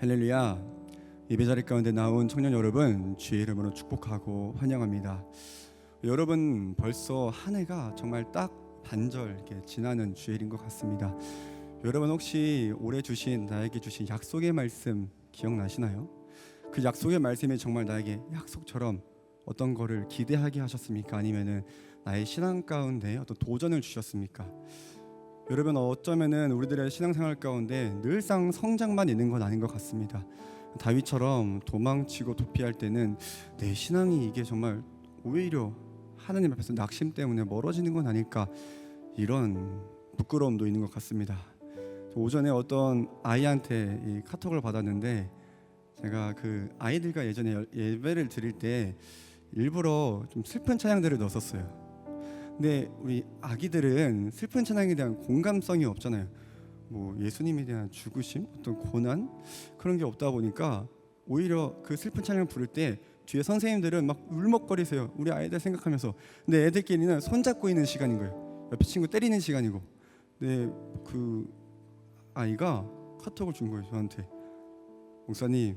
할렐루야 예배 자리 가운데 나온 청년 여러분 주의 이름으로 축복하고 환영합니다. 여러분 벌써 한 해가 정말 딱 반절 이렇게 지나는 주일인 것 같습니다. 여러분 혹시 올해 주신 나에게 주신 약속의 말씀 기억나시나요? 그 약속의 말씀이 정말 나에게 약속처럼 어떤 거를 기대하게 하셨습니까? 아니면은 나의 신앙 가운데 어떤 도전을 주셨습니까? 여러분 어쩌면은 우리들의 신앙생활 가운데 늘상 성장만 있는 건 아닌 것 같습니다. 다윗처럼 도망치고 도피할 때는 내 신앙이 이게 정말 오히려 하나님 앞에서 낙심 때문에 멀어지는 건 아닐까 이런 부끄러움도 있는 것 같습니다. 오전에 어떤 아이한테 이 카톡을 받았는데 제가 그 아이들과 예전에 열- 예배를 드릴 때 일부러 좀 슬픈 찬양들을 넣었었어요. 근데 우리 아기들은 슬픈 찬양에 대한 공감성이 없잖아요. 뭐 예수님에 대한 죽으심, 어떤 고난 그런 게 없다 보니까 오히려 그 슬픈 찬양을 부를 때 뒤에 선생님들은 막 울먹거리세요. 우리 아이들 생각하면서. 근데 애들끼리는 손 잡고 있는 시간인 거예요. 옆에 친구 때리는 시간이고. 근데 그 아이가 카톡을 준 거예요 저한테. 목사님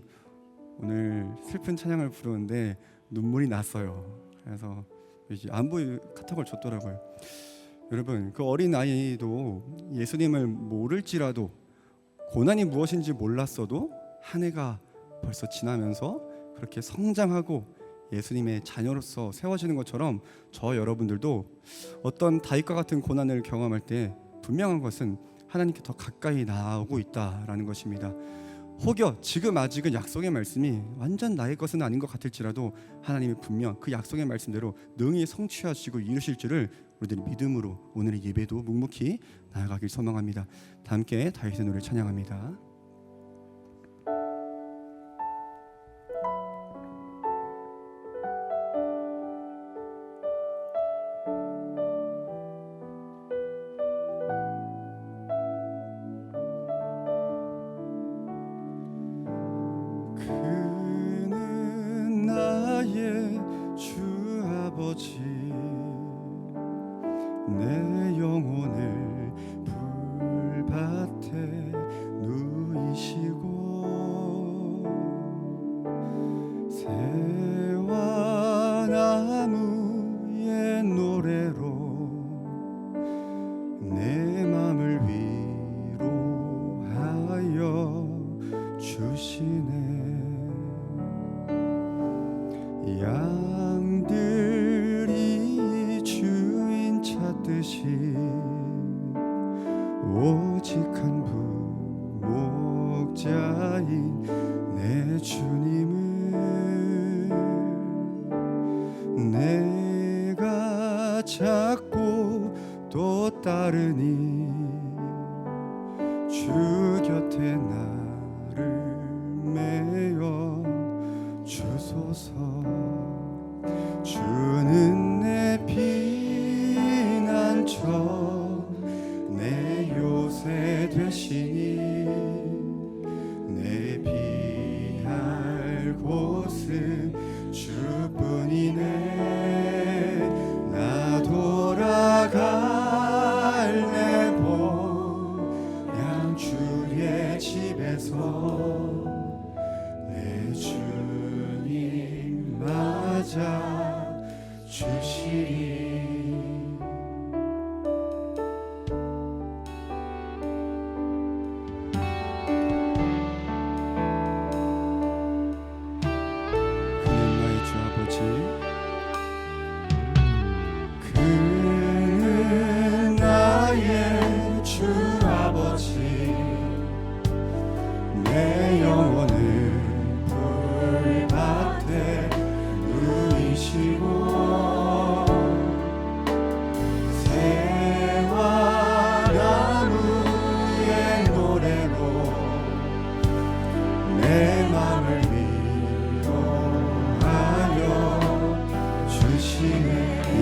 오늘 슬픈 찬양을 부르는데 눈물이 났어요. 그래서 이제 안부 카톡을 줬더라고요. 여러분 그 어린 아이도 예수님을 모를지라도 고난이 무엇인지 몰랐어도 한 해가 벌써 지나면서 그렇게 성장하고 예수님의 자녀로서 세워지는 것처럼 저 여러분들도 어떤 다윗과 같은 고난을 경험할 때 분명한 것은 하나님께 더 가까이 나오고 있다라는 것입니다. 혹여 지금 아직은 약속의 말씀이 완전 나의 것은 아닌 것 같을지라도 하나님이 분명 그 약속의 말씀대로 능히 성취하시고 이루실 줄을 우리들이 믿음으로 오늘의 예배도 묵묵히 나아가길 소망합니다. 다 함께 다윗의 노래 찬양합니다.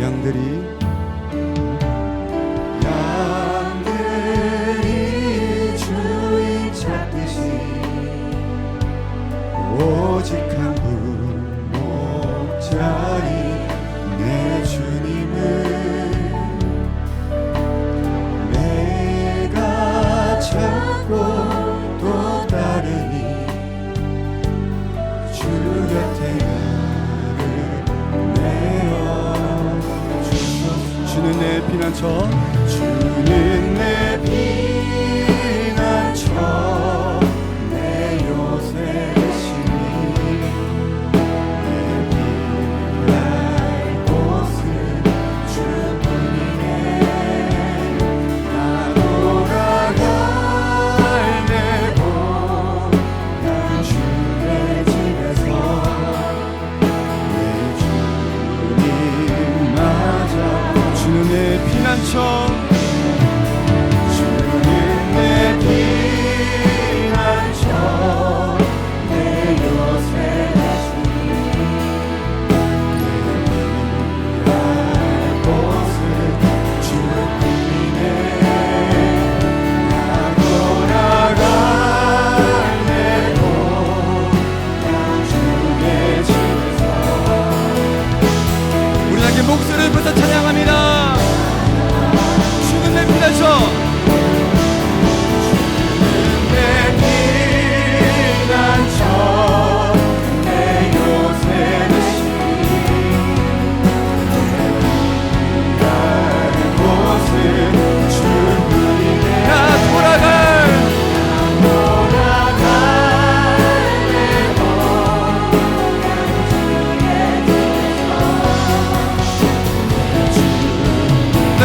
주시네 양들이 양들이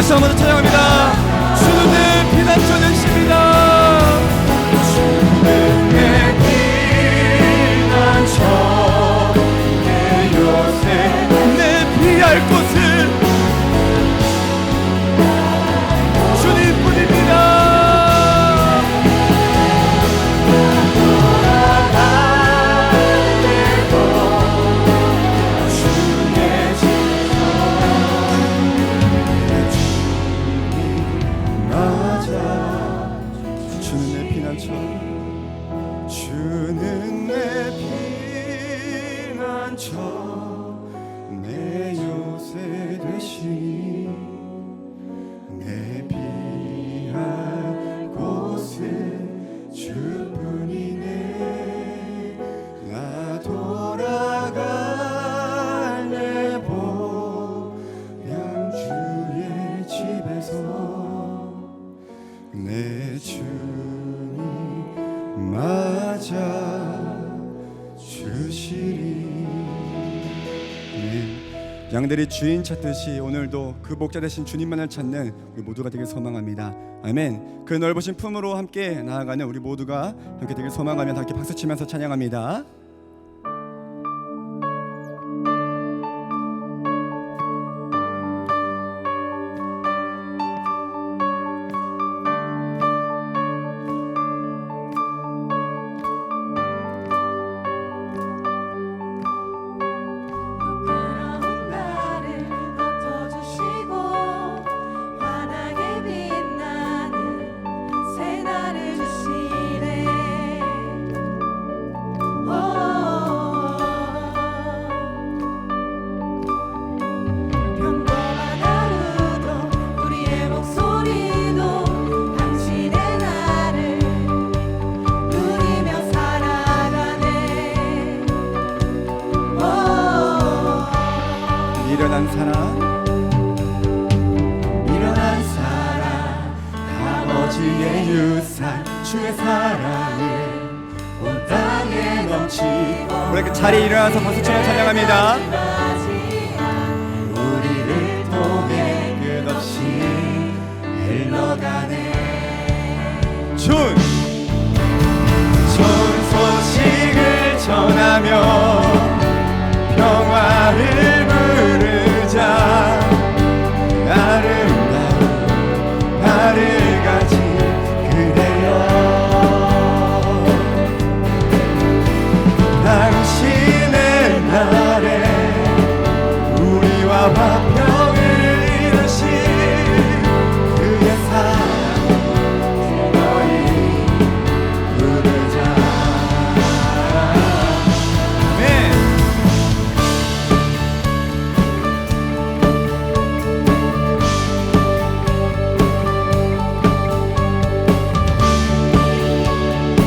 some of the time. 양들이 주인 찾듯이 오늘도 그 목자 되신 주님만을 찾는 우리 모두가 되길 소망합니다. 아멘. 그 넓으신 품으로 함께 나아가는 우리 모두가 함께 되길 소망하며 함께 박수 치면서 찬양합니다. 흘러가네. 좋은 소식을 전하며 평화를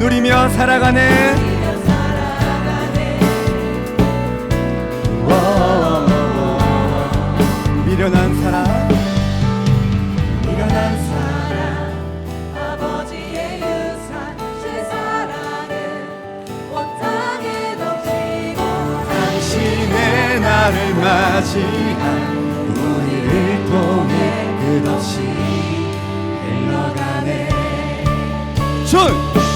누리며 살아가는 미련한 당신의 나를 맞이한 우리를 통해 끝없이 흘러가네. 준!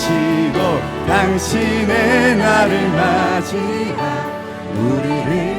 넘치고 당신의 나를 맞이한 우리를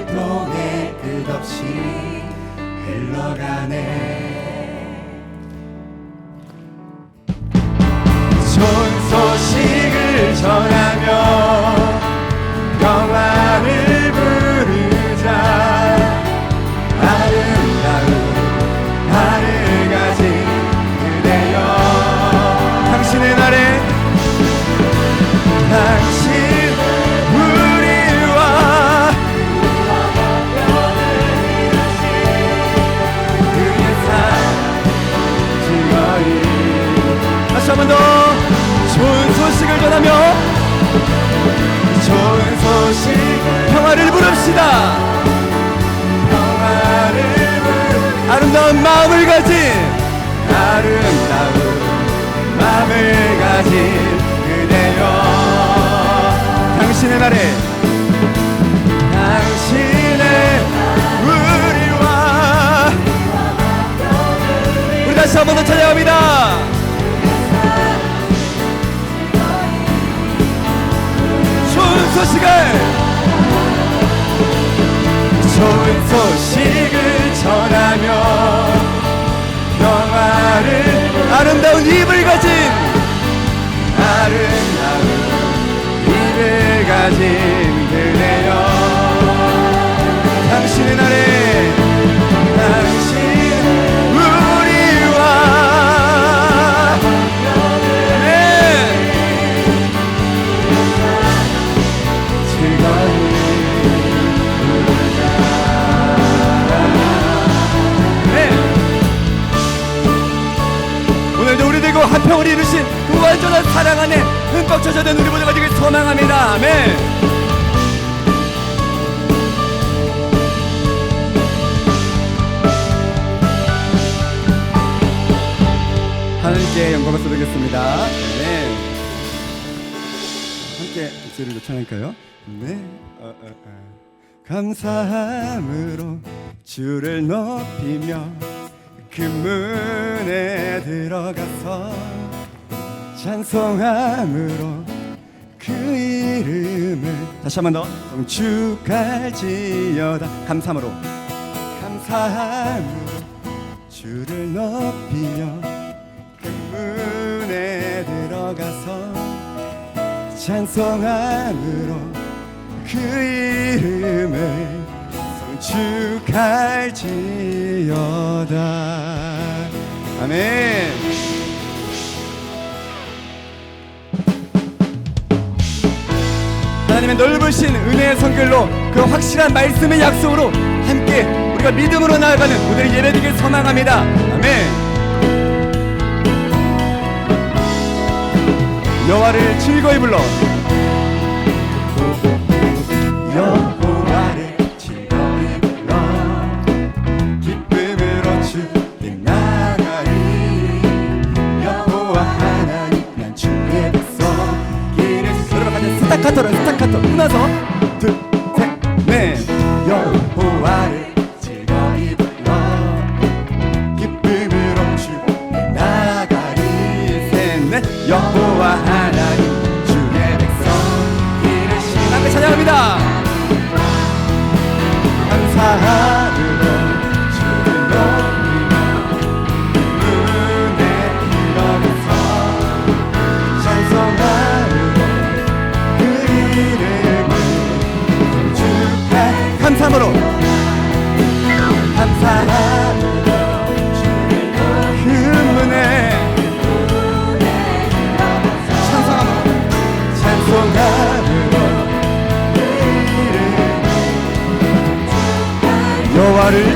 당신의 날에 당신의 우리와 우리 다시 한 번 더 찬양합니다. 좋은 소식을 좋은 소식을 전하며 평화를 아름다운 입을 가진 아름다운 입 우리들과 한평을 이루신 그 완전한 사랑 안에 흠뻑 젖어든 우리 모두가 되길 소망합니다. 아멘. 하나님께 영광을 쏟겠습니다 네. 함께 목소리를 높여낼까요? 네. 어, 어, 어. 감사함으로 주를 높이며 그 문에 들어가서 찬송함으로 그 이름을 다시 한 번 더 축할지어다. 감사함으로. 감사함으로 주를 높이며 그 문에 들어가서 찬송함으로 그 이름을 성축할지 어다. 아멘. 하나님의 넓으신 은혜의 성결로 그 확실한 말씀의 약속으로 함께 우리가 믿음으로 나아가는 오늘의 예배되길 소망합니다. 아멘. 여호와를 즐거이 불러 스타카토를 스타카토. 끊어서. 둘셋넷. 여호와를 즐거이 불러. 기쁨을 넘치고 나가리. 셋넷. 여호와 하나님 주의 백성 이를 신나게 찬양합니다. 의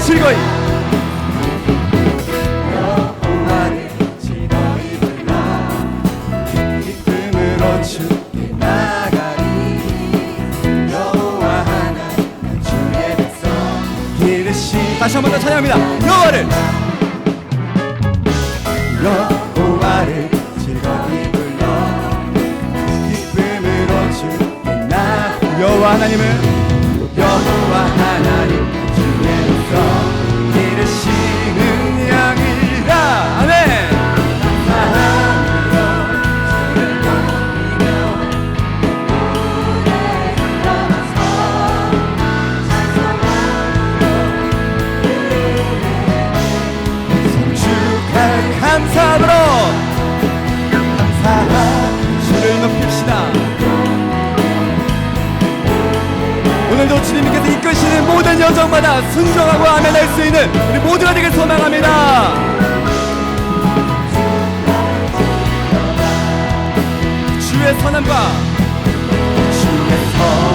백성 기르시 다시 한 번 더 찬양합니다. 여호와를. 여호와를 즐거이 불러. 기쁨으로 주께 나. 여호와 하나님을 이끄시는 모든 여정마다 순종하고 아멘할 수 있는 우리 모두가 되길 소망합니다. 주의 선함과 주의 선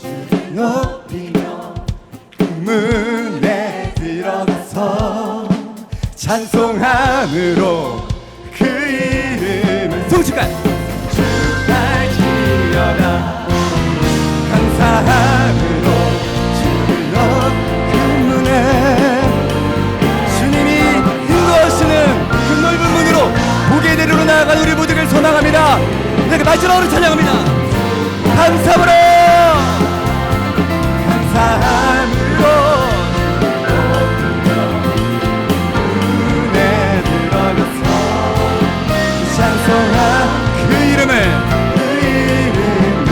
주를 높이며 문에 들어가서 찬송함으로 그 이름을 송축한 축하지어라. 감사함으로 주를 높은 문에 주님이 인도하시는 그 넓은 문으로 보게 대로로 나아간 우리 모두를 소망합니다. 이렇게 마지막으로 찬양합니다 감사함으로. 감사함으로. 눈에 들어가서 찬송한 그 이름을 그 이름을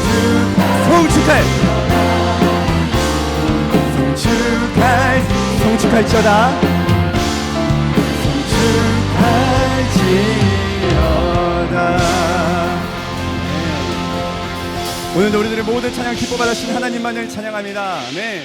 주 송축할 송축할 송축할지어다 오늘도 우리들의 모든 찬양 기뻐 받으신 하나님만을 찬양합니다. 아멘.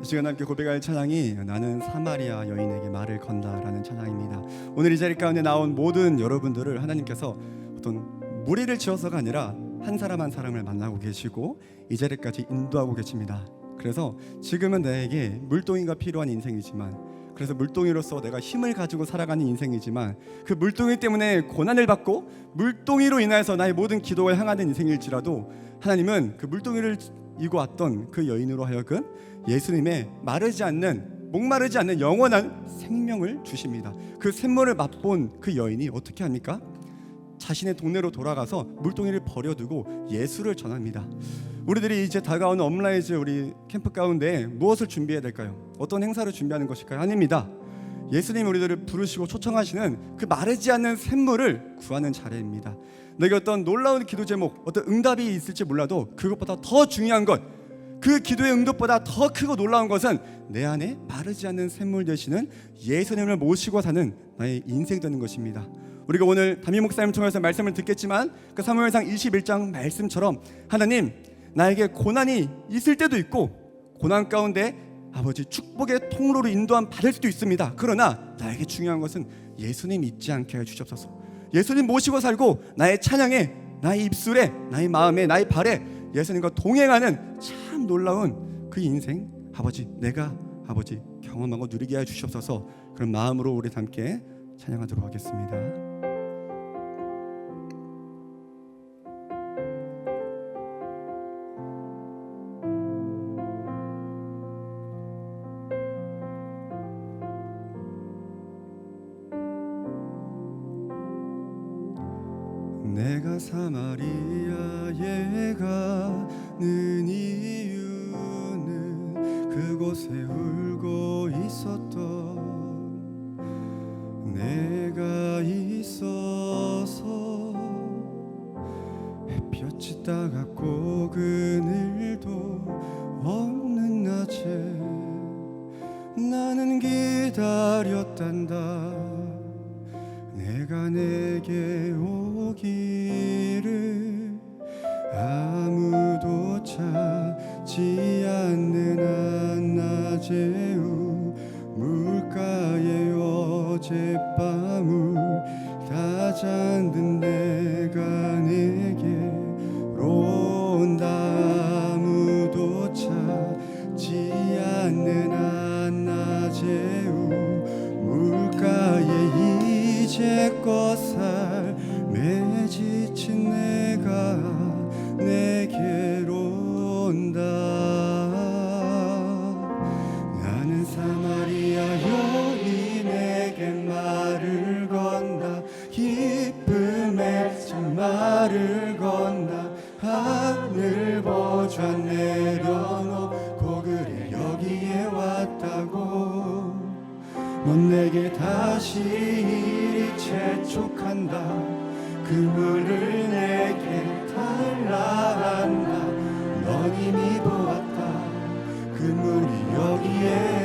이 시간 함께 고백할 찬양이 나는 사마리아 여인에게 말을 건다라는 찬양입니다. 오늘 이 자리 가운데 나온 모든 여러분들을 하나님께서 어떤 무리를 지어서가 아니라 한 사람 한 사람을 만나고 계시고 이 자리까지 인도하고 계십니다. 그래서 지금은 나에게 물동이가 필요한 인생이지만 그래서 물동이로서 내가 힘을 가지고 살아가는 인생이지만 그 물동이 때문에 고난을 받고 물동이로 인하여서 나의 모든 기도가 향하는 인생일지라도 하나님은 그 물동이를 이고 왔던 그 여인으로 하여금 예수님의 마르지 않는 목마르지 않는 영원한 생명을 주십니다. 그 샘물을 맛본 그 여인이 어떻게 합니까? 자신의 동네로 돌아가서 물동이를 버려두고 예수를 전합니다. 우리들이 이제 다가오는 업라이즈 우리 캠프 가운데 무엇을 준비해야 될까요? 어떤 행사를 준비하는 것일까요? 아닙니다. 예수님 우리들을 부르시고 초청하시는 그 마르지 않는 샘물을 구하는 자리입니다. 내게 어떤 놀라운 기도 제목, 어떤 응답이 있을지 몰라도 그것보다 더 중요한 것, 그 기도의 응답보다 더 크고 놀라운 것은 내 안에 마르지 않는 샘물 되시는 예수님을 모시고 사는 나의 인생 되는 것입니다. 우리가 오늘 담임 목사님 통해서 말씀을 듣겠지만 그 사무엘상 21장 말씀처럼 하나님 나에게 고난이 있을 때도 있고 고난 가운데 아버지 축복의 통로로 인도함 받을 수도 있습니다. 그러나 나에게 중요한 것은 예수님 잊지 않게 해 주시옵소서. 예수님 모시고 살고 나의 찬양에 나의 입술에 나의 마음에 나의 발에 예수님과 동행하는 참 놀라운 그 인생 아버지 내가 아버지 경험하고 누리게 해 주시옵소서 그런 마음으로 우리 함께 찬양하도록 하겠습니다. 그물이 여기에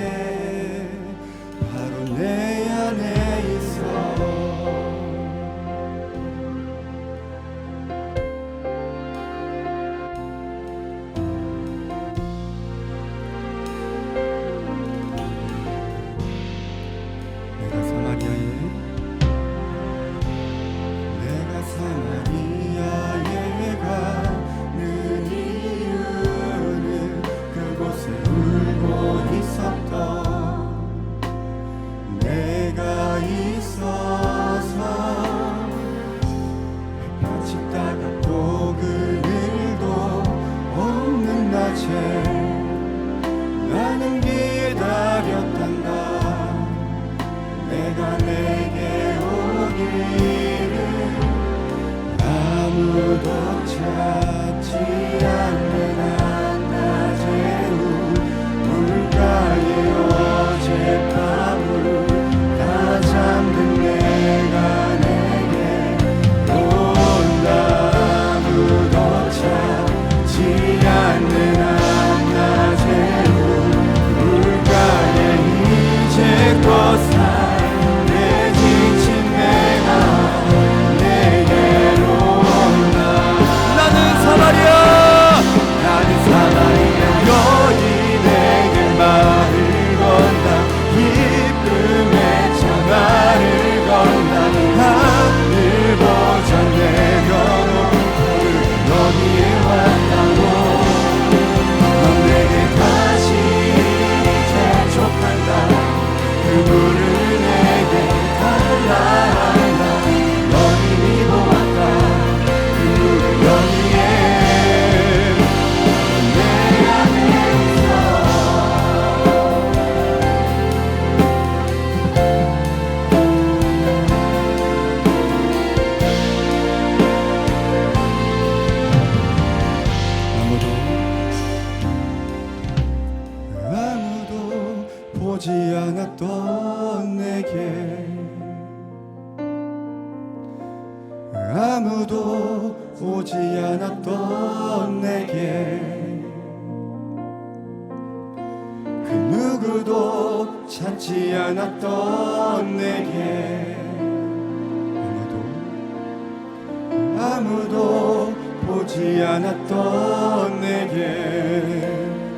아무도 보지 않았던 내게.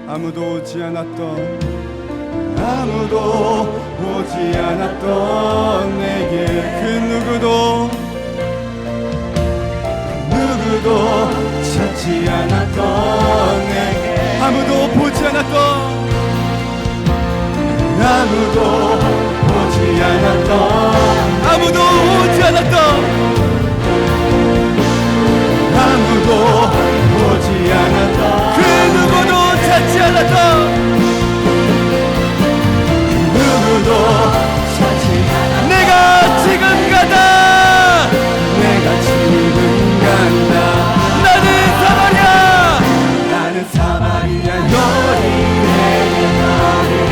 아무도 오지 않았던 아무도 보지 않았던 내게. 그 누구도 누구도 찾지 않았던 내게. 아무도 보지 않았던 아무도 보지 않았던 아무도 오지 않았던. 누구도 오지 않았다. 그 누구도 찾지 않았다. 그 누구도 찾지 않았다. 내가 지금 가다. 내가 지금 간다. 나는 사마리아. 나는 사마리아. 너희 내게 나를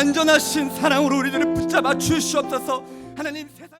완전하신 사랑으로 우리들을 붙잡아 주시옵소서. 하나님 세상